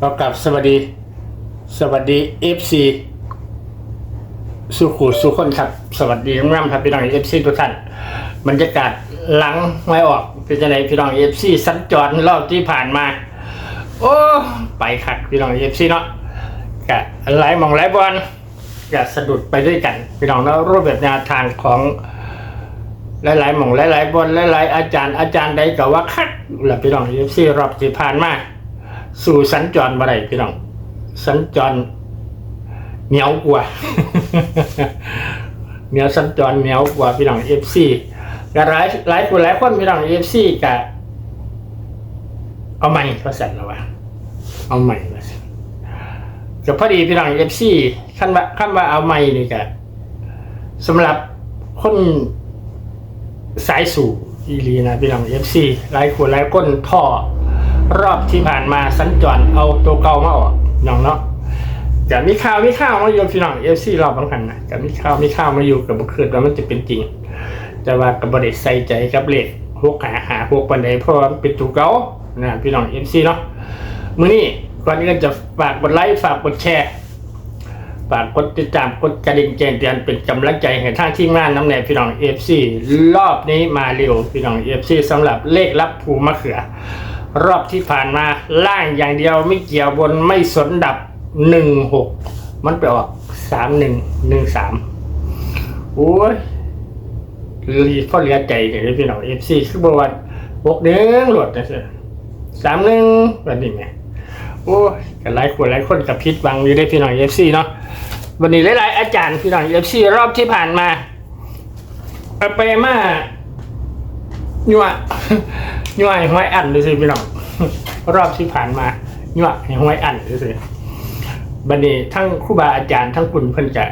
ก็กลับสวัสดี สวัสดีเอฟซีสุขูสุขคนครับ สวัสดีน้องามครับพี่น้องเอฟซีทุกท่านบรรยากาศหลังไม่ออกเป็นจังไงพี่น้องเอฟซีสัญจรรอบที่ผ่านมา โอ้ไปคักพี่น้องเอฟซีเนาะกะหลายหมองหลายบอลกะสะดุดไปด้วยกัน พี่น้องแล้วรูปแบบแนวทางของหลายๆหม่องหลายๆบนหลายๆอาจารย์อาจารย์ใดก็ว่าคักแล้วพี่น้องเอฟซีรอบที่ผ่านมา สู่สัญจรบ่ได้พี่น้อง สัญจรเหนียวกว่าเหนียวสัญจรเหนียวกว่าพี่น้องเอฟซีก็หลายหลายคนหลายคนพี่น้องเอฟซีก็เอาใหม่ก็สั่นแล้ววะเอาใหม่ก็สั่นก็พอดีพี่น้องเอฟซีขั้นว่าขั้นว่าเอาใหม่นี่ก็สำหรับคนสายสู่อีรีนะพี่น้องเอฟซีหลายคนหลายคนท่อ รอบที่ผ่านมาสัญจรเอาตัวเก่ามาออกน้องเนาะจะมีข่าวมีข่าวมาอยู่พี่น้องเอฟซีรอบบางคันนะจะมีข่าวมีข่าวมาอยู่กับบุคคลว่ามันจะเป็นจริง แต่ว่ากับบริใส่ใจกับเลขพวกหาหาพวกปันใดเพราะเป็นตัวเก่านะพี่น้องเอฟซีเนาะมื้อนี้ก่อนอื่นจะฝากกดไลค์ฝากกดแชร์ฝากกดติดตามกดกระดิ่งแจ้งเตือนเป็นกำลังใจให้ทางทีมงานน้ำแหน่พี่น้องเอฟซีรอบนี้มาเร็วพี่น้องเอฟซีสำหรับเลขรับภูมะเขือ รอบที่ผ่านมาล่างอย่างเดียวไม่เกี่ยวบนไม่สนดับหนึ่งหกมันไปออกสามหนึ่งหนึ่งสามโอ้ยรีพ่อเหลียใจเลยพี่น้องเอฟซีคือบว่าหกหนึ่งหลดนะสียสามหนึ่งแบบนี้ไงโอ้ยกันหลายคนหลายคนกับพิษบังอยู่ได้พี่น้องเอฟซีเนาะวันนี้หลายๆอาจารย์พี่น้องเอฟซีรอบที่ผ่านมาไปมายั่ว ยั่วให้ห้อยอันดูสิพี่น้องรอบที่ผ่านมายั่วให้ห้อยอันดูสิบันนี้ทั้งครูบาอาจารย์ทั้งคุณเพิ่นจะ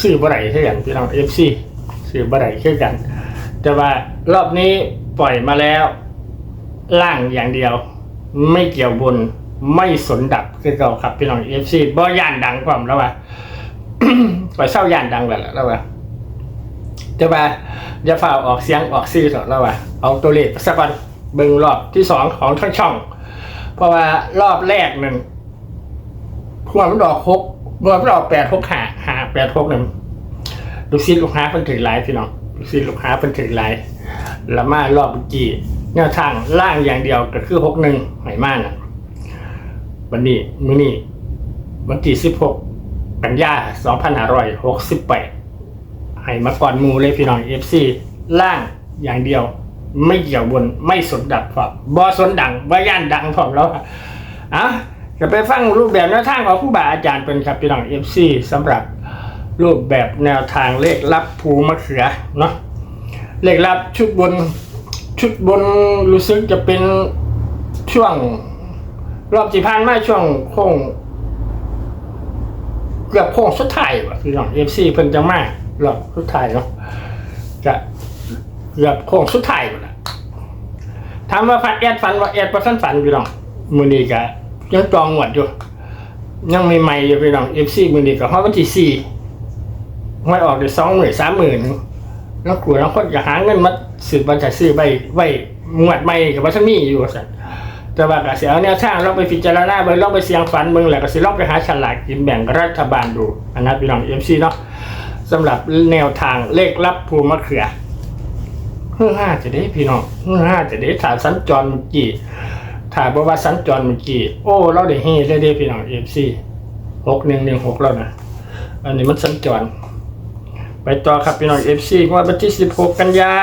ซื้อบ่ได้เช่นกันพี่น้องเอฟซีซื้อบ่ได้เช่นกัน แต่ว่ารอบนี้ปล่อยมาแล้ว ล่างอย่างเดียว ไม่เกี่ยวบนไม่สนดับคือเก่าครับพี่น้องเอฟซีบ่ย่านดังความแล้วว่าปล่อยเศร้าย่านดังแบบแล้วว่าจะว่าจะฝ่าออกเสียงออกซีสดแล้วว่าเอาตัวเลขสักวัน เบิ่งรอบที่สองของทั้งช่อง เพราะว่ารอบแรกมันพวกมันดอกหกพวกมันดอกแปดหกหาหาแปดหกหนึ่งลูกศิษย์ลูกหาเพิ่นถือหลายพี่น้องลูกศิษย์ลูกหาเพิ่นถือหลายล้วมารอบเมื่อกี้แนวทางล่างอย่างเดียวก็คือหกหนึ่งไหนมากนะวันนี้มื้อนี้วันที่สิบหกกันยาสองพันห้าร้อยหกสิบแปดให้มาก่อนมูเลยพี่น้องเอฟซีล่างอย่างเดียว ไม่เกี่ยวบนไม่สนดับพร้อมบอสนดังบ่ย่านดังพร้อมแล้วอะจะไปฟังรูปแบบแนวทางของผู้บาอาจารย์เป็นครับพี่น้องเอฟซีสำหรับรูปแบบแนวทางเลขลับภูมะเขือเนาะเลขลับชุดบนชุดบนรู้สึกจะเป็นช่วง รอบที่ผ่านมาช่วงโค้งเกือบโค้งสุดท้ายว่ะพี่น้องเอฟซีเพิ่นจะมารอบสุดท้ายเนาะจะเกือบโค้งสุดท้ายหมดละ ถามว่าฟันแอดฟันว่าแอดประสันฝันพี่น้องมือนี้กะยังจองหวดอยู่ ยังไม่ใหม่อยู่พี่น้องเอฟซีมือนี้กับฮอดวันที่สี่ไม่ออกเดี๋ยวสองหมื่นสามหมื่นแล้วกลัวแล้วคนจะหาเงินมาสืบบัญชีซื้อใบไว้งวดใหม่กับวัชมีอยู่สันแต่ว่าก็เสียแนวทางลองไปพิจารณาเบิ่งลองไปเสียงฝันเบิ่งแหละก็สิลองไปหาฉลากกินแบ่งรัฐบาลดูอันนั้นพี่น้องเอ็มซีเนาะสำหรับแนวทางเลขรับภูมะเขือ เพื่อห้าจะได้พี่น้องเพื่อห้าจะได้ถามสัญจรเมื่อกี้ถามว่าสัญจรเมื่อกี้โอ้เราได้เฮ้ได้ได้พี่น้องเอ็มซีหกหนึ่งหนึ่งหกแล้วนะอันนี้มันสัญจร ไปต่อครับพี่น้องเอฟซีวดวันที่16กันยา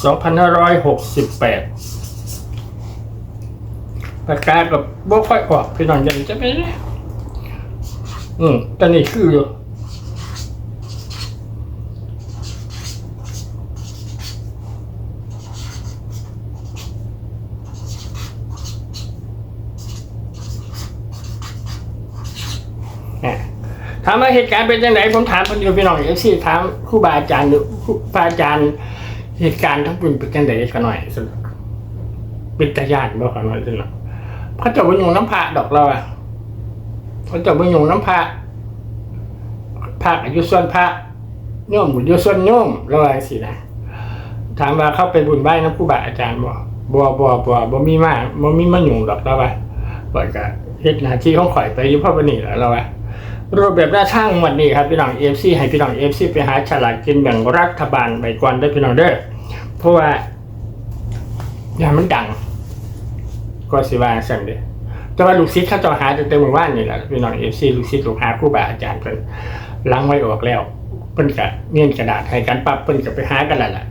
2568ปากกากับบ่ค่อยออกพี่น้องยังจะไม่อืมแต่นี่คืออยู่อะถามว่าเหตุการณ์เป็นยังไงผมถามคนอยู่พี่น้องเอฟซีถามครูบาอาจารย์หรือครูบาอาจารย์เหตุการณ์ทั้งปุ่นเป็นยังไงกันหน่อยสนุกเป็นตาญาติบ่กันหน่อยสนุกพระเจ้าบุญยงน้ำพระดอกเราอะพระเจ้าบุญยงน้ำพระพระอายุส่วนพระโยมอายุส่วนโยมเราอะไรสินะถามว่าเข้าไปบุญไหว้น้ำครูบาอาจารย์บ่บัวบัวบัวบ่มีมาบ่มีมาหยุ่งดอกแล้วว่าปล่ก็เฮ็ดหน้าที่ของข่อยไปอยู่พระวันนี้แล้วว่า รูปแบบหน้าช่างวันนี้ครับพี่น้อง AFC ให้พี่น้อง AFC ไปหาฉลากกินแบ่งรัฐบาลไปก่อนได้พี่น้องเด้อเพราะว่าอย่ามันดัง ก็สิว่าสั่นเด้อแต่ว่าลูกศิษย์เขาจะหาตั้งแต่เมื่อวานนี่แหละพี่น้อง AFC ลูกศิษย์ลูกหาครูบาอาจารย์เพิ่นล้างไว้ออกแล้วเพิ่นก็เมียนกระดาษให้กันปั๊บเพิ่นก็ไปหากันแล้วล่ะ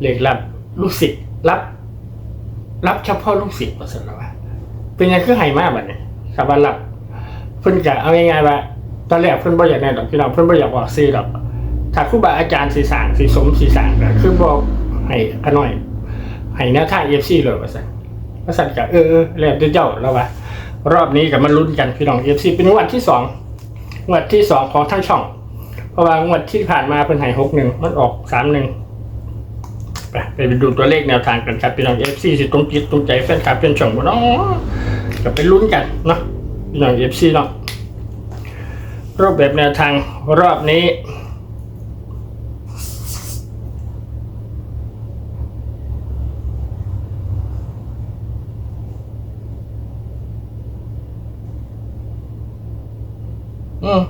เลขรับลูกศิษย์รับ รับเฉพาะลูกศิษย์มาสั่นแล้วว่าเป็นยังคือไห้มากบัดนี้ครับว่ารับ เพิ่นก็เอาง่ายๆว่าตอนแรกเพิ่นบ่อยากแน่ดอกพี่น้องเพิ่นบ่อยากออกซื้อดอก ถ้าครูบาอาจารย์สีสางสีสมสีสางก็คือบอกให้ขน้อยให้แนวทาง FC เลยว่าซั่นว่าซั่นก็เออเออแล้วเจ้าแล้วว่ารอบนี้ก็มาลุ้นกันพี่น้อง FC เป็นงวดที่สองงวดที่สองของทั้งช่อง เพราะว่างวดที่ผ่านมาเพิ่นให้61มันออก31ไปไปดูตัวเลขแนวทางกันครับพี่น้องเอฟซีสิตรงจิตตรงใจแฟนคลับเป็นช่องบ่เนาะก็ไปลุ้นกันเนาะ พี่น้องเอฟซีเนาะรูปแบบแนวทางรอบนี้ อืม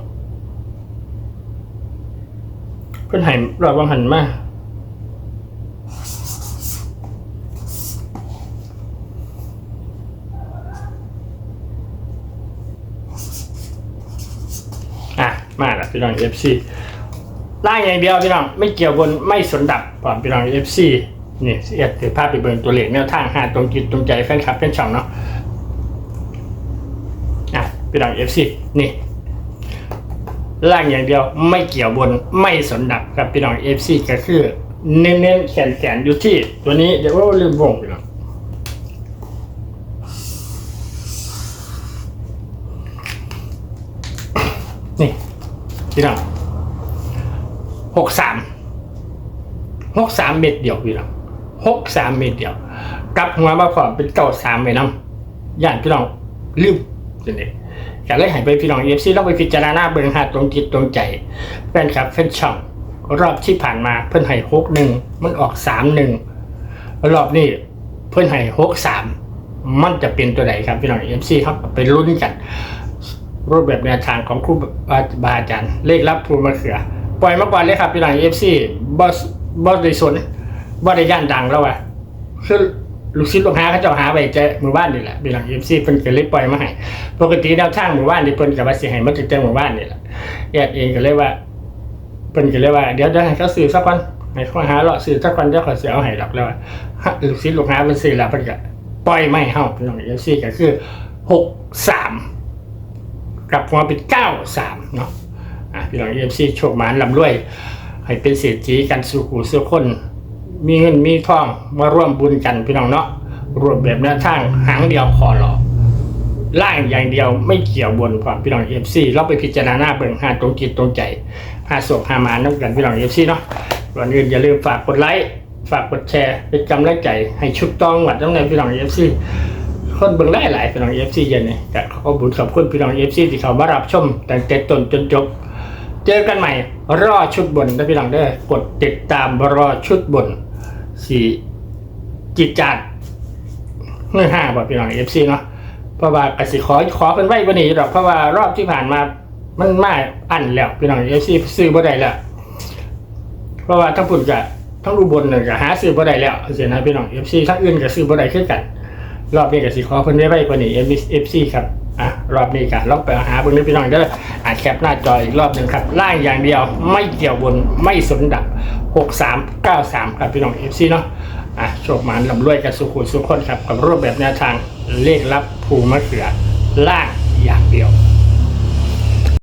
เพิ่อนให้รอบวังหันมา อะ มาแล้ว พี่น้องเอฟซีล่างอย่างเดียวพี่น้องไม่เกี่ยวบนไม่สนดับปอมพี่น้องเอฟซีนี่เสียดถือภาพไปเบิ่งตัวเลขแนวทางหาตรงจิตตรงใจแฟนคลับเป็นช่องเนาะอะพี่น้องเอฟซีนี่ล่างอย่างเดียวไม่เกี่ยวบนไม่สนดับครับพี่น้องเอฟซีก็คือเน้นๆแขนแขนๆอยู่ที่ ตัวนี้เดี๋ยวว่าลืมวงพี่น้องนี่ พี่น้องหกสามหกสามเม็ดเดียวพี่น้องหกสามเม็ดเดียว กลับหัวมาพอมเป็นเก้าสามไปน้ำย่านพี่น้องลืมจังเด็กก็เลยให้ไปพี่น้องเอฟซีต้องไปพิจารณาเบิ่งหาตรงจิตตรงใจแฟนคลับแฟนช่อง รอบที่ผ่านมาเพิ่อนให้หกหนึ่งมันออกสามหนึ่งรอบนี้เพิ่อนให้หกสามมันจะเป็นตัวไหนครับพี่น้องเอฟซีครับไปลุ้นกัน รูปแบบแนวทางของครูบาอาจารย์เลขรับภูมิมะเขือ ปล่อยมาก่อนเลยครับพี่หลังเอฟซีบอสบอสในสนบอสในย่านดังแล้ววะคือลูกศิษย์ลูกหาเขาเจ้าหาไปเจอหมู่บ้านนี่แหละพี่หลังเอฟซีเพิ่นก็เลยปล่อยมาให้ปกติแนวทางหมู่บ้านนี่เพิ่นก็ว่าสิให้มาถึงเจอหมู่บ้านนี่แหละแอดเองก็เลยว่าเพิ่นก็เลยว่าเดี๋ยวเดี๋ยวให้เขาซื้อสักวันให้เขาหาเลาะซื้อสักวันเดี๋ยวเขาเสิเอาให้ดอกแล้วว่าลูกศิษย์ลูกหาเพิ่นซื้อแล้วเพิ่นก็ปล่อยไม่เฮาพี่หลังเอฟซีก็คือหกสาม กลับมาเป็นเก้าสามเนาะอะพี่น้องเอฟซีโชคหมานลำรวย ให้เป็นเศรษฐีกันสู่หูสู่คน มีเงินมีทองมาร่วมบุญกันพี่น้องเนาะรวมแบบแนวทางหางเดียวคอหลอล่างอย่างเดียวไม่เกี่ยวบนความพี่น้องเอฟซีเราไปพิจารณาเบิ่งห้าตรงจิตตรงใจห้าสวกห้ามาน้ำกันพี่น้องเอฟซีเนาะก่อนอื่นอย่าลืมฝากกดไลค์ฝากกดแชร์เป็นกำลังใจให้ชุดต้องหวัดต้องในพี่น้องเอฟซี คนเบิ่งได้หลายพี่น้องเอฟซีเย็นนี่แต่ขอบคุณขอบคุณพี่น้องเอฟซีที่เขามารับชมตั้งแต่ต้นจนจบเจอกันใหม่ รอชุดบนนะพี่น้องเด้อกดติดตามรอชุดบนสี่จิตจัดเมื่อห้าบอกพี่น้องเอฟซีเนาะเพราะว่ากสิขอขอเป็นไว้วันนี้หรอกเพราะว่ารอบที่ผ่านมามันมาอันแล้วพี่น้องเอฟซีซื้อบ่ได้แล้วเพราะว่าทั้งปุ่นกับทั้งรูบนเนี่ยก็หาซื้อบ่ได้แล้วเสียนะพี่น้องเอฟซีทั้งอื่นก็ซื้อบ่ได้ขึ้นกัน รอบนี้ก็สิขอเพิ่นได้ไว้กว่านี้เอฟซีครับอะรอบนี้ก็ลองไปหาเบิ่งนึกพี่น้องเด้ออะแคปหน้าจออีกรอบหนึ่งครับล่างอย่างเดียวไม่เกี่ยวบนไม่สนดับ 6393 ครับพี่น้องเอฟซีเนาะอะโชคหมานลำรวยกันสุขุสุขคนครับกับรูปแบบแนวทางเลขลับภูมะเขือล่างอย่างเดียว